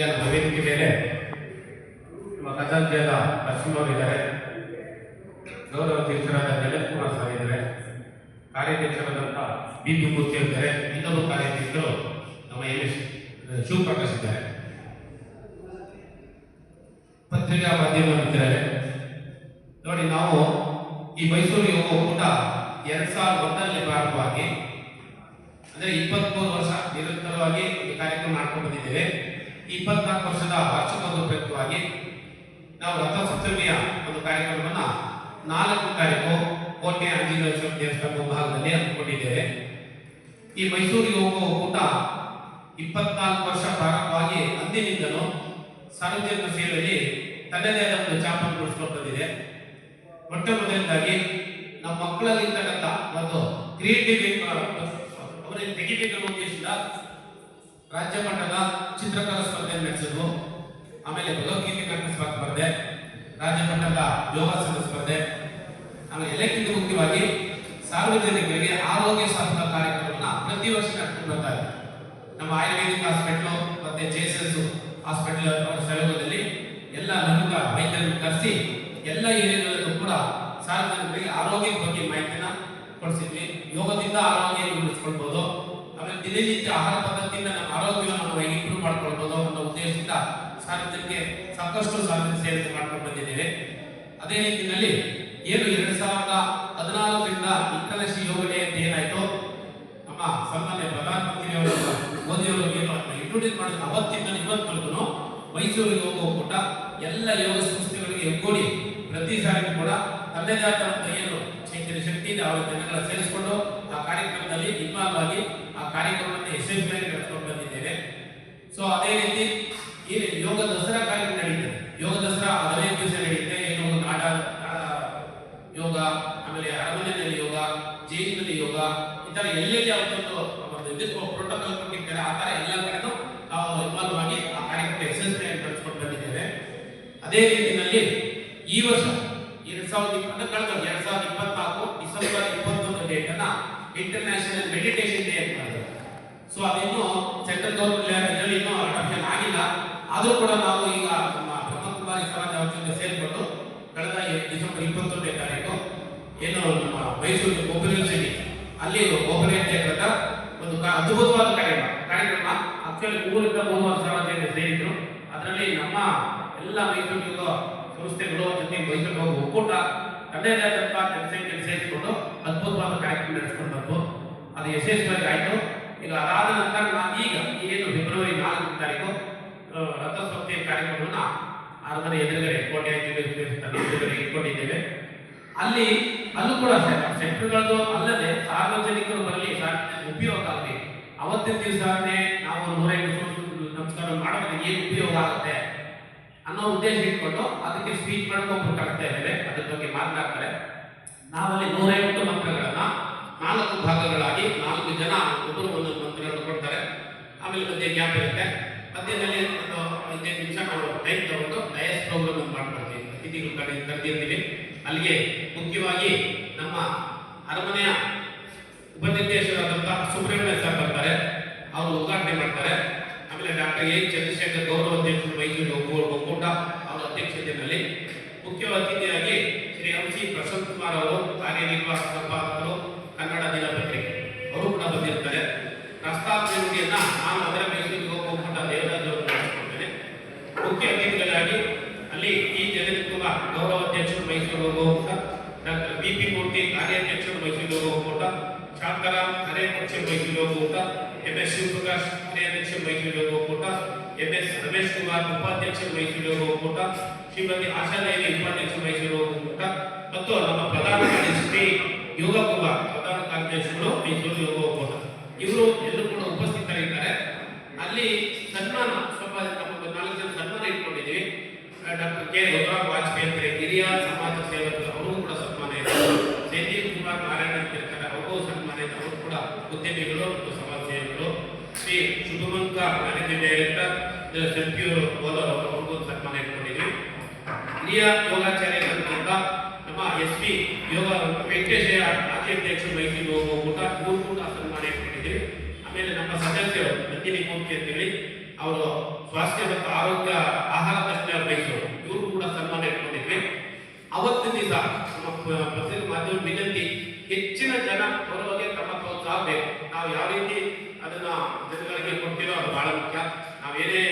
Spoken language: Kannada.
ನಮ್ಮ ವೇದಿಕೆ ಮೇಲೆ ನಮ್ಮ ಖಜಾಂಚಿಯಾದ ನರಸಿಂಹವರು ಇದ್ದಾರೆ ಗೌರವ ಅಧ್ಯಕ್ಷರಾದ ಜಗತ್ ಕುಮಾರ್ ಸರ್ ಇದ್ದಾರೆ. ಕಾರ್ಯಾಧ್ಯಕ್ಷರಾದಂಥ ಬಿ ಪಿ ಮೂರ್ತಿ ಇದ್ದಾರೆ. ಇನ್ನೊಂದು ಕಾರ್ಯಾಧ್ಯಕ್ಷರು ನಮ್ಮ ಎಂ. ಎಸ್. ಶಿವಪ್ರಕಾಶ್ ಇದ್ದಾರೆ. ಪತ್ರಿಕಾ ಮಾಧ್ಯಮ ಮಿತ್ರರೇ ನೋಡಿ, ನಾವು ಈ ಮೈಸೂರು ಯುವ ಒಕ್ಕೂಟ ಎರಡ್ ಸಾವಿರದ ಒಂದರಲ್ಲಿ ಪ್ರಾರಂಭವಾಗಿ, ಅಂದರೆ ಇಪ್ಪತ್ಮೂರು ವರ್ಷ ನಿರಂತರವಾಗಿ ಈ ಕಾರ್ಯಕ್ರಮ ಮಾಡ್ಕೊಂಡು ಬಂದಿದ್ದೇವೆ. ಇಪ್ಪತ್ನಾಲ್ಕು ವರ್ಷದ ವಾರ್ಷಿಕೋತ್ಸವ ಪ್ರಯುಕ್ತವಾಗಿ ನಾವು ರಥಸಪ್ತಮಿಯ ಒಂದು ಕಾರ್ಯಕ್ರಮವನ್ನು ನಾಲ್ಕು ತಾರೀಕು ಕೋಟೆ ಆಂಜನೇಯ ದೇವಸ್ಥಾನ ಮುಂಭಾಗದಲ್ಲಿ ಹಮ್ಮಿಕೊಂಡಿದ್ದೇವೆ. ಈ ಮೈಸೂರು ಹೋಗುವ ಒಕ್ಕೂಟ ಇಪ್ಪತ್ನಾಲ್ಕು ವರ್ಷ ಪ್ರಾರಂಭವಾಗಿ ಅಂದಿನಿಂದಲೂ ಸಾರ್ವಜನಿಕ ಸೇವೆಯಲ್ಲಿ ತನ್ನದೇ ಆದ ಒಂದು ಚಾಪನ್ನು ಬಂದಿದೆ. ಮೊಟ್ಟ ಮೊದಲನೇದಾಗಿ ನಮ್ಮ ಮಕ್ಕಳಲ್ಲಿ ಇರ್ತಕ್ಕಂಥ ಒಂದು ಕ್ರಿಯೇಟಿವ್ ಅವರಿಗೆ ತೆಗಿಬೇಕೆನ್ನುವ ಉದ್ದೇಶದಿಂದ ರಾಜ್ಯ ಚಿತ್ರಕಲಾ ಆಮೇಲೆ ಭಗವದ್ಗೀತೆ ಕಂಠ ಸ್ಪರ್ಧೆ ರಾಜ್ಯ ಮಟ್ಟದ ಯೋಗಾಸನ ಸ್ಪರ್ಧೆ. ಆಮೇಲೆ ಎಲ್ಲಕ್ಕಿಂತ ಮುಖ್ಯವಾಗಿ ಸಾರ್ವಜನಿಕರಿಗೆ ಆರೋಗ್ಯ ಸಾಧನ ಕಾರ್ಯಕ್ರಮವನ್ನ ಪ್ರತಿ ವರ್ಷ ನಡೆಸ್ಕೊಂಡು ನಮ್ಮ ಆಯುರ್ವೇದಿಕ್ ಹಾಸ್ಪಿಟ್ಲು ಮತ್ತೆ ಜೆ ಎಸ್ ಎಸ್ ಹಾಸ್ಪಿಟಲ್ ಅವರ ಸಹಯೋಗದಲ್ಲಿ ಎಲ್ಲ ನಮ್ಮ ವೈದ್ಯರನ್ನು ಕರೆಸಿ ಎಲ್ಲ ಏರಿಯಾಗಳಲ್ಲೂ ಕೂಡ ಸಾರ್ವಜನಿಕರಿಗೆ ಆರೋಗ್ಯದ ಬಗ್ಗೆ ಮಾಹಿತಿನ ಕೊಡಿಸಿದ್ವಿ. ಯೋಗದಿಂದ ಆರೋಗ್ಯ ಉಳಿಸ್ಕೊಳ್ಬೋದು. ಆಮೇಲೆ ದಿನನಿತ್ಯ ಆಹಾರ ಪದ್ಧತಿಯಿಂದ ನಮ್ಮ ಆರೋಗ್ಯವನ್ನು ನಾವು ಇಂಪ್ರೂವ್ ಮಾಡ್ಕೊಳ್ಬೋದು ಅನ್ನೋ ಉದ್ದೇಶದಿಂದ ಸಾರ್ವಜನಿಕರಿಗೆ ಸಾಕಷ್ಟು ಸಾಧನೆ ಸೇವೆ ಮಾಡ್ಕೊಂಡು ಬಂದಿದ್ದೇವೆ. ಅದೇ ರೀತಿಯಲ್ಲಿ ಏನು ಎರಡು ಸಾವಿರದ ಹದಿನಾಲ್ಕರಿಂದ ಇಂಟರ್ನ್ಯಾಷನಲ್ ಯೋಜನೆ ಅಂತ ಏನಾಯ್ತು, ನಮ್ಮ ಸನ್ಮಾನ್ಯ ಪ್ರಧಾನಮಂತ್ರಿಯವರು ಮೋದಿಯವರು ಏನು ಇಂಟ್ರೊಡ್ಯೂಸ್ ಮಾಡಿದ ಅವತ್ತಿಂದ ಇವತ್ತವರೆಗೂ ಮೈಸೂರಿಗೆ ಹೋಗುವ ಒಕ್ಕೂಟ ಎಲ್ಲ ಯೋಗ ಸಂಸ್ಥೆಗಳಿಗೆ ಒಗ್ಗೂಡಿ ಪ್ರತಿ ಸಾರಿಗೂ ಕೂಡ ತನ್ನದೇ ಆದಂತ ಏನು ಚೈತನ್ಯ ಶಕ್ತಿ ಇದೆ, ಅವರ ಜನಗಳ ಸೇರಿಸಿಕೊಂಡು ಆ ಕಾರ್ಯಕ್ರಮದಲ್ಲಿ ಇನ್ವಾಲ್ವ್ ಆಗಿ ಆ ಕಾರ್ಯಕ್ರಮವನ್ನು ಯಶಸ್ವಿಯಾಗಿ ನಡೆಸ್ಕೊಂಡು ಬಂದಿದ್ದೇವೆ. ಸೊ ಅದೇ ರೀತಿ ಈ ಯೋಗ ದಸರಾ ಕಾರ್ಯಕ್ರಮ ನಡೀತದೆ ಯೋಗ ದಸರಾ ಹದಿನೈದು ದಿವಸ ನಡೆಯುತ್ತೆ ಏನು ನಾಡ ನಾಡ ಯೋಗ ಆಮೇಲೆ ಅರಮನೆಯಲ್ಲಿ ಯೋಗ ಜೈಲಿನಲ್ಲಿ ಯೋಗ ಈ ತರ ಎಲ್ಲೆಲ್ಲಿ ಅವತ್ತೊಂದು ಒಂದು ಇದಕ್ಕೆ ಪ್ರೋಟೋಕಾಲ್ ಕೊಟ್ಟಿರ್ತಾರೆ ಆ ತರ ಎಲ್ಲ ಕಡೆನೂ ನಾವು ಇನ್ವಾಲ್ವ್ ಆಗಿ ಆ ಕಾರ್ಯಕ್ರಮ ಯಶಸ್ವಿಯಾಗಿ ನಡೆಸ್ಕೊಂಡು ಬಂದಿದ್ದೇವೆ. ಅದೇ ರೀತಿಯಲ್ಲಿ ಈ ವರ್ಷ ಎರಡ್ ಸಾವಿರದ ಇಪ್ಪತ್ತ ಕಳೆದ ಎರಡ್ ಸಾವಿರದ ಇಪ್ಪತ್ನಾಲ್ಕು ಡಿಸೆಂಬರ್ ಇಪ್ಪತ್ತೊಂದು ಡೇಟ್ ಅನ್ನ ಇಂಟರ್ನ್ಯಾಷನಲ್ ಮೆಡಿಟೇಷನ್ ಡೇ ಅಂತ ಸೊ ಅದಿನ್ನು ಸೆಂಟ್ರಲ್ ಗೌರ್ಮೆಂಟ್ ಇನ್ನೂ ಅಡಾಪ್ಷನ್ ಆಗಿಲ್ಲ. ಆದರೂ ಕೂಡ ನಾವು ಈಗ ನಮ್ಮ ಬ್ರಹ್ಮಕುಮಾರಿ ಸಮಾಜ ಜೊತೆ ಸೇರಿಕೊಂಡು ಕಳೆದ ಡಿಸೆಂಬರ್ ಇಪ್ಪತ್ತೊಂದನೇ ತಾರೀಕು, ಏನು ನಮ್ಮ ಮೈಸೂರು ಸಿಟಿ ಅಲ್ಲಿ ಒಬ್ಬನೇ ಒಂದು ಅದ್ಭುತವಾದ ಕಾರ್ಯಕ್ರಮ. ಕಾರ್ಯಕ್ರಮ ಆಕ್ಚುಲಿ ಮೂರಿಂದ ಮೂರುವರೆ ಸಾವಿರ ಸೇರಿದ್ರು. ಅದರಲ್ಲಿ ನಮ್ಮ ಎಲ್ಲ ಮೈಸೂರು ಸಂಸ್ಥೆಗಳು ಜೊತೆ ಮೈಸೂರು ಒಕ್ಕೂಟ ತನ್ನದೇ ಆದಂತಹ ಕೆಲಸ ಸೇರಿಸಿಕೊಂಡು ಅದ್ಭುತವಾದ ಕಾರ್ಯಕ್ರಮ ನಡೆಸ್ಕೊಂಡು ಬಂತು. ಅದು ಯಶಸ್ವಿಯಾಗಿ ಆಯಿತು. ಈಗ ಅದಾದ ನಂತರ ನಾನು ಈಗ ಏನು ಫೆಬ್ರವರಿ ನಾಲ್ಕನೇ ತಾರೀಕು ರಥಸಪ್ತಮಿ ಕಾರ್ಯಕ್ರಮವನ್ನು ಅರಮನೆ ಎದುರುಗಡೆ ಕೋಟೆ ಎದುರುಗಡೆ ಇಟ್ಕೊಂಡಿದ್ದೇವೆ. ಅಲ್ಲಿ, ಅಲ್ಲೂ ಕೂಡ ಸೆಕ್ಟರ್ಗಳದ್ದು ಅಲ್ಲದೆ ಸಾರ್ವಜನಿಕರು ಬರಲಿ ಉಪಯೋಗ ಆಗಲಿ. ಅವತ್ತಿನ ದಿವಸನೇ ನಾವು ಸೂರ್ಯ ನಮಸ್ಕಾರ ಮಾಡೋದ್ರಿಂದ ಏನು ಉಪಯೋಗ ಆಗುತ್ತೆ ಅನ್ನೋ ಉದ್ದೇಶ ಇಟ್ಕೊಂಡು ಅದಕ್ಕೆ ಸ್ಪೀಚ್ ಮಾಡ್ಕೊಂಡು ಕಳಿಸ್ತಾ ಇದ್ದೇವೆ. ಅದ್ರ ಬಗ್ಗೆ ಮಾತನಾಡ್ತಾರೆ. ನಾವಲ್ಲಿ ನೂರೈವತ್ತು ಮಂತ್ರಗಳನ್ನ ನಾಲ್ಕು ಭಾಗಗಳಾಗಿ ನಾಲ್ಕು ಜನ ಒಬ್ಬರು ಒಂದು ಮಂತ್ರಗಳನ್ನು ಕೊಡ್ತಾರೆ. ಆಮೇಲೆ ಮಧ್ಯೆ ಗ್ಯಾಪ್ ಇರುತ್ತೆ? ಮಧ್ಯದಲ್ಲಿ ಒಂದು ಹದಿನೈದು ನಿಮಿಷ ನಾವು ಟೈಮ್ ತಗೊಂಡು ಡಯಸ್ ಪ್ರೋಗ್ರಾಮ್ ಮಾಡ್ಕೊಳ್ತೀವಿ. ಅತಿಥಿಗಳು ಕರೆದಿರ್ತೀವಿ. ಅಲ್ಲಿಗೆ ಮುಖ್ಯವಾಗಿ ನಮ್ಮ ಅರಮನೆಯ ಉಪನಿರ್ದೇಶಕರಾದಂತಹ ಸುಬ್ರಹ್ಮಣ್ಯ ಸರ್ ಬರ್ತಾರೆ. ಅವರು ಉದ್ಘಾಟನೆ ಮಾಡ್ತಾರೆ. ಆಮೇಲೆ ಡಾಕ್ಟರ್ ಎ ಚಂದ್ರಶೇಖರ್ ಗೌರವ ಅಧ್ಯಕ್ಷರು ಮೈಸೂರು ಒಕ್ಕೂ- ಒಕ್ಕೂಟ ಅವರ ಅಧ್ಯಕ್ಷತೆಯಲ್ಲಿ ಮುಖ್ಯ ಅತಿಥಿಯಾಗಿ ಶ್ರೀ ಎಂ ಸಿ ಪ್ರಶಾಂತ್ ಕುಮಾರ್ ಅವರು, ಕಾರ್ಯನಿರ್ವಾಹಕ ಸಂಪಾದಕರು, ಕನ್ನಡ ದಿನಪತ್ರಿಕೆ ಅವರು ಕೂಡ ಬಂದಿರ್ತಾರೆ. ಪ್ರಸ್ತಾಪ ನುಡಿಯನ್ನ ನಾನು ಅದರ ಮೈಸೂರು ಒಕ್ಕೂಟ ದೇವರಾಜ್ ಅವರು ಮುಖ್ಯ ಅತಿಥಿಗಳಾಗಿ ಅಲ್ಲಿ ಟಿ ಜಗದೀಶ್ ಕುಮಾರ್ ಗೌರವ ಅಧ್ಯಕ್ಷರು ಮೈಸೂರು ನಂತರ ಡಾಕ್ಟರ್ ಬಿ ಪಿ ಮೂರ್ತಿ ಕಾರ್ಯಾಧ್ಯಕ್ಷರು ಮೈಸೂರು ಯುವ ಶಾಂತರ ಶಾಂತರಾಮ್ ಕಾರ್ಯಾಧ್ಯಕ್ಷರು ಮೈಸೂರು ಒಕ್ಕೂಟ ಎಂ ಎಸ್ ಶಿವಪ್ರಕಾಶ್ ಕಾರ್ಯಾಧ್ಯಕ್ಷರು ಮೈಸೂರು ಒಕ್ಕೂಟ ಎಂ ಎಸ್ ರಮೇಶ್ ಕುಮಾರ್ ಉಪಾಧ್ಯಕ್ಷರು ಮೈಸೂರು ಒಕ್ಕೂಟ ಶ್ರೀಮತಿ ಆಶಾದೇವಿ ಉಪಾಧ್ಯಕ್ಷರು ಮೈಸೂರು ಯುವ ಒಕ್ಕೂಟ ಮತ್ತು ನಮ್ಮ ಪ್ರಧಾನ ಕಾರ್ಯದರ್ಶಿ ಯೋಗ ಕುಮಾರ್ ಪ್ರಧಾನ ಕಾರ್ಯದರ್ಶಿಗಳು ಮೈಸೂರು ಒಕ್ಕೂಟ ಇವರು ಎಲ್ಲರೂ ಕೂಡ ಉಪಸ್ಥಿತರಿದ್ದಾರೆ. ಅಲ್ಲಿ ಸನ್ಮಾನ ಸ್ವಲ್ಪ ನಮ್ಮ ನಾಲ್ಕು ಜನ ಸನ್ಮಾನ ಡಾಕ್ಟರ್ ಕೆ ರುದ್ರಾಮ್ ವಾಜಪೇಯಿ ಅಂತ ಹಿರಿಯ ಸಮಾಜ ಸೇವಕರು, ಅವರು ಕೂಡ ಸನ್ಮಾನ ಇದೆ ಸಂಜೀವ್ ಕುಮಾರ್ ನಾರಾಯಣ ಅಂತ ಇರ್ತಾರೆ ಅವ್ರಿಗೂ ಸನ್ಮಾನ ಇದೆ. ಅವರು ಕೂಡ ಉದ್ಯಮಿಗಳು ಮತ್ತು ಸಮಾಜ ಸೇವಕರು. ಶ್ರೀ ಶುಭಮಂಕ ಮ್ಯಾನೇಜಿಂಗ್ ಡೈರೆಕ್ಟರ್ ಸೆಂಪ್ಯೂರ್ ಓದರ್, ಅವರು ಸನ್ಮಾನ ಇಟ್ಕೊಂಡಿದ್ವಿ. ಹಿರಿಯ ಯೋಗಾಚಾರ್ಯರಾದಂಥ ನಮ್ಮ ಎಸ್ ಪಿ ಯೋಗ ವೆಂಕಟೇಶಯ್ಯ ರಾಜ್ಯಾಧ್ಯಕ್ಷರು ಮೈಸೂರು ಯೋಗ ಒಕ್ಕೂಟ ಇವರು ಕೂಡ ಸನ್ಮಾನ ಇಟ್ಕೊಂಡಿದ್ದೀವಿ ಆಮೇಲೆ ನಮ್ಮ ಸದಸ್ಯರು ನಂದಿನಿ ಮೂರ್ತಿ ಅಂತೇಳಿ ಅವರು ಸ್ವಾಸ್ಥ್ಯ ಮತ್ತು ಆರೋಗ್ಯ ಆಹಾರ ತಜ್ಞ ಮೈಸೂರು ಇವರು ಕೂಡ ಸನ್ಮಾನ ಇಟ್ಕೊಂಡಿದ್ವಿ ಅವತ್ತಿನ ದಿವಸ ನಮ್ಮ ಪ- ಪತ್ರಿಕೆ ಮಾಧ್ಯಮ ವಿನಂತಿ ಹೆಚ್ಚಿನ ಜನ ಬರುವಾಗೆ ತಮ್ಮ ಪ್ರೋತ್ಸಾಹ ಬೇಕು ನಾವು ಯಾವ ರೀತಿ ಅದನ್ನ ಜನಗಳಿಗೆ ಕೊಡ್ತೀರೋ ಅದು ಬಹಳ ಮುಖ್ಯ. ನಾವೇನೇ